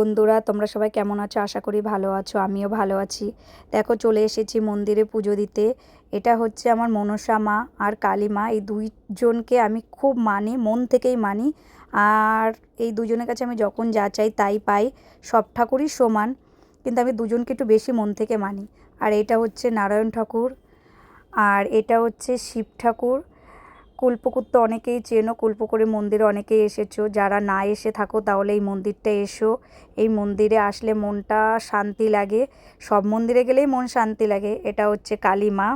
বন্ধুরা, তোমরা সবাই কেমন আছো? আশা করি ভালো আছো, আমিও ভালো আছি। দেখো, চলে এসেছি মন্দিরে পুজো দিতে। এটা হচ্ছে আমার মনসা মা আর কালী মা। এই দুইজনকে আমি খুব মানি, মন থেকেই মানি। আর এই দুজনের কাছে আমি যখন যা চাই তাই পাই, সব ঠাকুরই সমান। কিন্তু আমি দুজনকে একটু বেশি মন থেকে মানি। আর এটা হচ্ছে নারায়ণ ঠাকুর, আর এটা হচ্ছে শিব ঠাকুর। কুলপুকুর তো অনেকেই চেনো কুলপুকুরের মন্দিরে অনেকেই এসেছ। যারা না এসে থাকো তাহলে এই মন্দিরটা এসো। এই মন্দিরে আসলে মনটা শান্তি লাগে। সব মন্দিরে গেলেই মন শান্তি লাগে। এটা হচ্ছে কালী মা।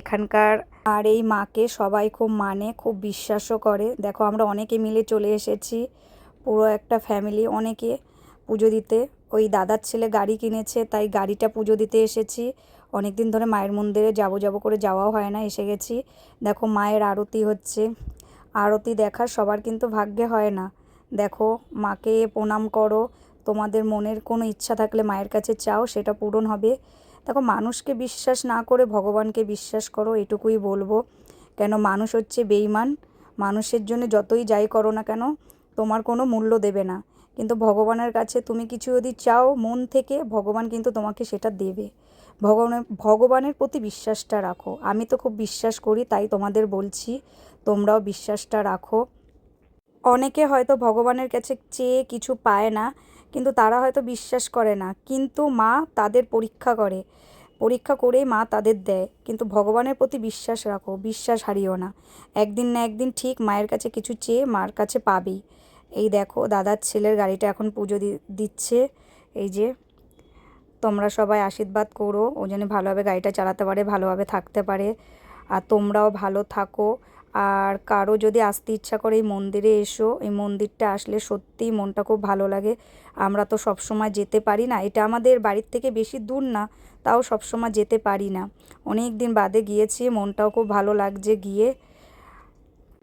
এখানকার আর এই মাকে সবাই খুব মানে খুব বিশ্বাসও করে। দেখো, আমরা অনেকে মিলে চলে এসেছি। পুরো একটা ফ্যামিলি, অনেকে পুজো দিতে। ওই দাদার ছেলে গাড়ি কিনেছে, তাই গাড়িটা পুজো দিতে এসেছি। অনেক দিন ধরে মায়ের মন্দিরে যাব যাব করে যাওয়াও হয় না, এসে গেছি। দেখো মায়ের আরতি হচ্ছে। আরতি দেখা সবার কিন্তু ভাগ্যে হয় না। দেখো মাকে প্রণাম করো, তোমাদের মনের কোনো ইচ্ছা থাকলে মায়ের কাছে চাও, সেটা পূরণ হবে। দেখো মানুষকে বিশ্বাস না করে ভগবানকে বিশ্বাস করো, এটুকুই বলব। কেন মানুষ হচ্ছে বেইমান মানুষের জন্য যতই যাই করো না কেন, তোমার কোনো মূল্য দেবে না। কিন্তু ভগবানের কাছে তুমি কিছু যদি চাও, মন থেকে ভগবান কিন্তু তোমাকে সেটা দেবে। ভগবানের ভগবানের প্রতি বিশ্বাসটা রাখো। আমি তো খুব বিশ্বাস করি, তাই তোমাদের বলছি, তোমরাও বিশ্বাসটা রাখো। অনেকে হয়তো ভগবানের কাছে চেয়ে কিছু পায় না, কিন্তু তারা হয়তো বিশ্বাস করে না। কিন্তু মা তাদের পরীক্ষা করে। পরীক্ষা করেই মা তাদের দেয়। কিন্তু ভগবানের প্রতি বিশ্বাস রাখো, বিশ্বাস হারিও না। একদিন না একদিন ঠিক মায়ের কাছে কিছু চেয়ে মার কাছে পাবেই। এই দেখো, দাদার ছেলের গাড়িটা এখন পুজো দিচ্ছে। এই যে তোমরা সবাই আশীর্বাদ করো। ও যেন ভালোভাবে গাড়িটা চালাতে পারে, ভালোভাবে থাকতে পারে। আর তোমরাও ভালো থাকো। আর কারও যদি আসতে ইচ্ছা করে এই মন্দিরে এসো, এই মন্দিরটা আসলে সত্যিই মনটা খুব ভালো লাগে। আমরা তো সবসময় যেতে পারি না। এটা আমাদের বাড়ির থেকে বেশি দূর না, তাও সবসময় যেতে পারি না। অনেক দিন বাদে গিয়েছি, মনটাও খুব ভালো লাগছে গিয়ে।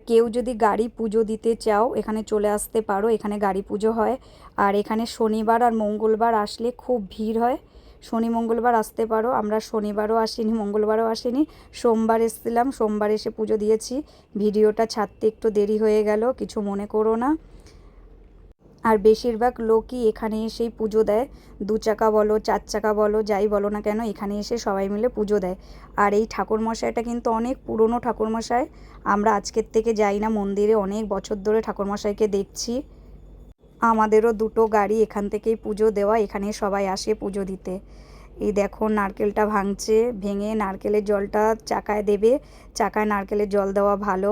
কেউ যদি গাড়ি পুজো দিতে চাও, এখানে চলে আসতে পারো। এখানে গাড়ি পুজো হয়। আর এখানে শনিবার আর মঙ্গলবার আসলে খুব ভিড় হয়। শনি মঙ্গলবার আসতে পারো। আমরা শনিবারও আসিনি, মঙ্গলবারও আসিনি। সোমবার এসেছিলাম, সোমবার এসে পুজো দিয়েছি। ভিডিওটা ছাড়তে একটু দেরি হয়ে গেল, কিছু মনে করো না। আর বেশিরভাগ লোকই এখানে এসেই পুজো দেয়। দু চাকা বলো, চার চাকা বলো, যাই বলো না কেন, এখানে এসে সবাই মিলে পুজো দেয়। আর এই ঠাকুরমশাইটা কিন্তু অনেক পুরনো ঠাকুরমশাই। আমরা আজকের থেকে যাই না, মন্দিরে অনেক বছর ধরে ঠাকুরমশাইকে দেখছি। আমাদেরও দুটো গাড়ি এখান থেকেই পুজো দেওয়া, এখানে সবাই আসে পুজো দিতে। এই দেখো নারকেলটা ভাঙছে, ভেঙে নারকেলের জলটা চাকায় দেবে, চাকায় নারকেলের জল দেওয়া ভালো।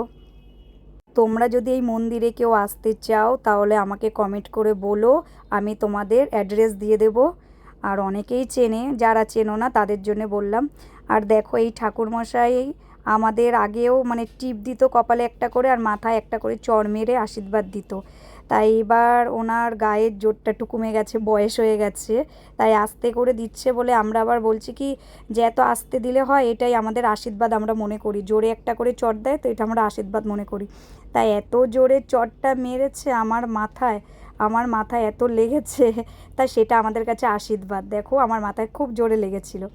তোমরা যদি এই মন্দিরে কেউ আসতে চাও, তাহলে আমাকে কমেন্ট করে বলো, আমি তোমাদের অ্যাড্রেস দিয়ে দেব। আর অনেকেই চেনে, যারা চেনো না, তাদের জন্য বললাম। আর দেখো এই ঠাকুরমশাই আমাদের আগেও মানে টিপ দিত কপালে একটা করে, আর মাথায় একটা করে চড় মেরে আশীর্বাদ দিত। তাই এবার ওনার গায়ের জোরটা একটু কমে গেছে, বয়স হয়ে গেছে। তাই আস্তে করে দিচ্ছে বলে আমরা আবার বলছি কি, যে এত আস্তে দিলে হয়, এটাই আমাদের আশীর্বাদ আমরা মনে করি। জোরে একটা করে চট দেয়, তো এটা আমরা আশীর্বাদ মনে করি। তাই এত জোরে চটটা মেরেছে আমার মাথায় আমার মাথায় এত লেগেছে তা সেটা আমাদের কাছে আশীর্বাদ। দেখো, আমার মাথায় খুব জোরে লেগেছিলো।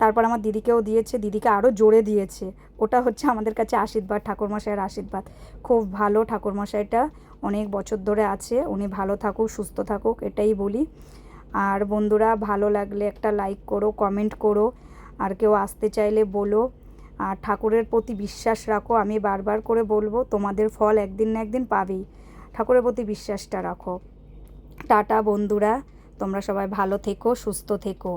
তারপর আমার দিদিকেও দিয়েছে, দিদিকে আরও জোরে দিয়েছে। ওটা হচ্ছে আমাদের কাছে আশীর্বাদ, ঠাকুরমশাইয়ের আশীর্বাদ। খুব ভালো ঠাকুরমশাইটা। অনেক বছর ধরে আছে, উনি ভালো থাকুক, সুস্থ থাকুক, এটাই বলি। আর বন্ধুরা, ভালো লাগলে একটা লাইক করো কমেন্ট করো, আর কেউ আসতে চাইলে বলো। আর ঠাকুরের প্রতি বিশ্বাস রাখো, আমি বারবার করে বলব, তোমাদের ফল একদিন না একদিন পাবেই। ঠাকুরের প্রতি বিশ্বাসটা রাখো। টাটা বন্ধুরা, তোমরা সবাই ভালো থেকো, সুস্থ থেকো।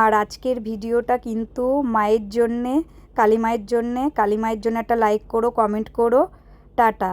আর আজকের ভিডিওটা কিন্তু মায়ের জন্যে, কালী মায়ের জন্যে, কালী মায়ের জন্য একটা লাইক করো কমেন্ট করো। টাটা